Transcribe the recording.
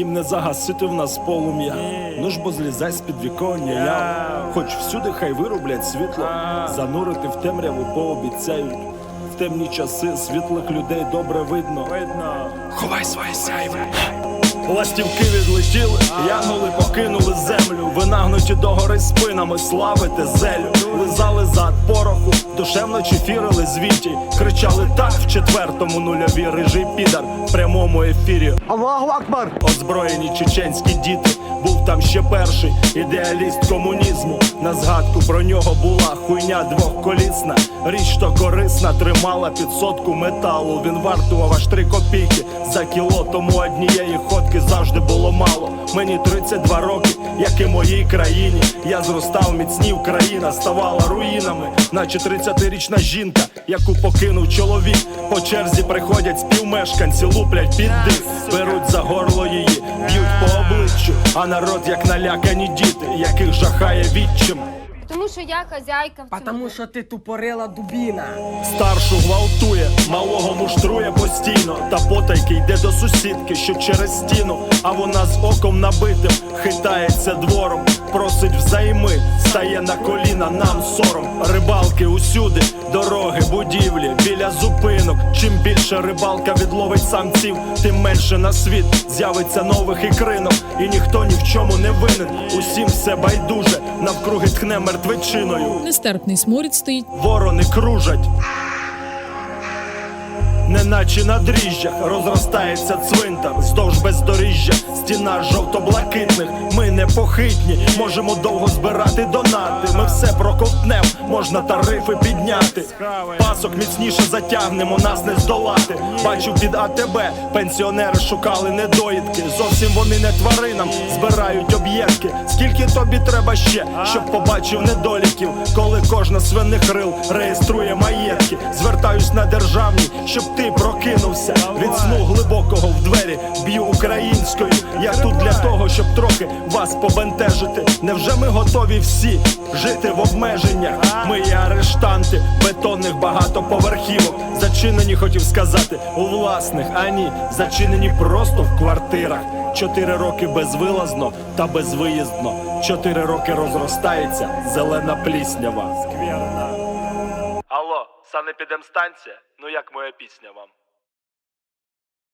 їм не загасити в нас полум'я. Ну ж бо злізай з під віконня, я хоч всюди хай вироблять світло, занурити в темряву пообіцяють. В темні часи світлих людей добре видно. Ховай своє сяйве. Ластівки відлетіли, янголи покинули землю, винагнуті догори спинами, славити зелю, лизали зад пороху, душевно чефірили звіті, кричали так в четвертому нульові рижий підар в прямому ефірі. Аллаху Акбар! Озброєні чеченські діти, був там ще перший ідеаліст комунізму. На згадку про нього була хуйня двохколісна. Річ то корисна, тримала під сотку металу. Він вартував аж три копійки за кіло, тому однієї ходки завжди було мало. Мені 32 роки, як і моїй країні. Я зростав міцнів, країна ставала руїнами, наче 30-річна жінка, яку покинув чоловік. По черзі приходять співмешканці, луплять під дих, беруть за горло її, б'ють по обличчю, а народ як налякані діти, яких жахає відчим. Тому що я хазяйка в цьому. Потому що ти тупорила дубіна. Старшу гвалтує, малого муштрує постійно, та потайки йде до сусідки, що через стіну, а вона з оком набитим хитається двором, просить взайми, стає на коліна, нам сором. Рибалки усюди, дороги, будівлі, біля зупинок. Чим більше рибалка відловить самців, тим менше на світ з'явиться нових ікринок, і ніхто ні в чому не винен. Усім все байдуже, навкруги тхне мертвечиною. Нестерпний сморід стоїть Ворони кружать. Неначе на дріжджах розростається цвинтар. Здовж бездоріжжя, стіна жовто-блакитних. Ми непохитні, можемо довго збирати донати. Ми все проковтнем, можна тарифи підняти. Пасок міцніше затягнемо, нас не здолати. Бачу під АТБ, пенсіонери шукали недоїдки. Зовсім вони не тваринам, збирають об'єдки. Скільки тобі треба ще, щоб побачив недоліків? Коли кожна свиних рил реєструє маєтки. Звертаюсь на державні, щоб ти українською Я тут для того, щоб трохи вас побентежити Невже ми готові всі жити в обмеженнях? Ми є арештанти бетонних багатоповерхівок Зачинені, хотів сказати, у власних, а ні, зачинені просто в квартирах Чотири роки безвилазно та безвиїздно Чотири роки розростається зелена пліснява Скверно. Алло, санепідемстанція? Ну як моя пісня вам?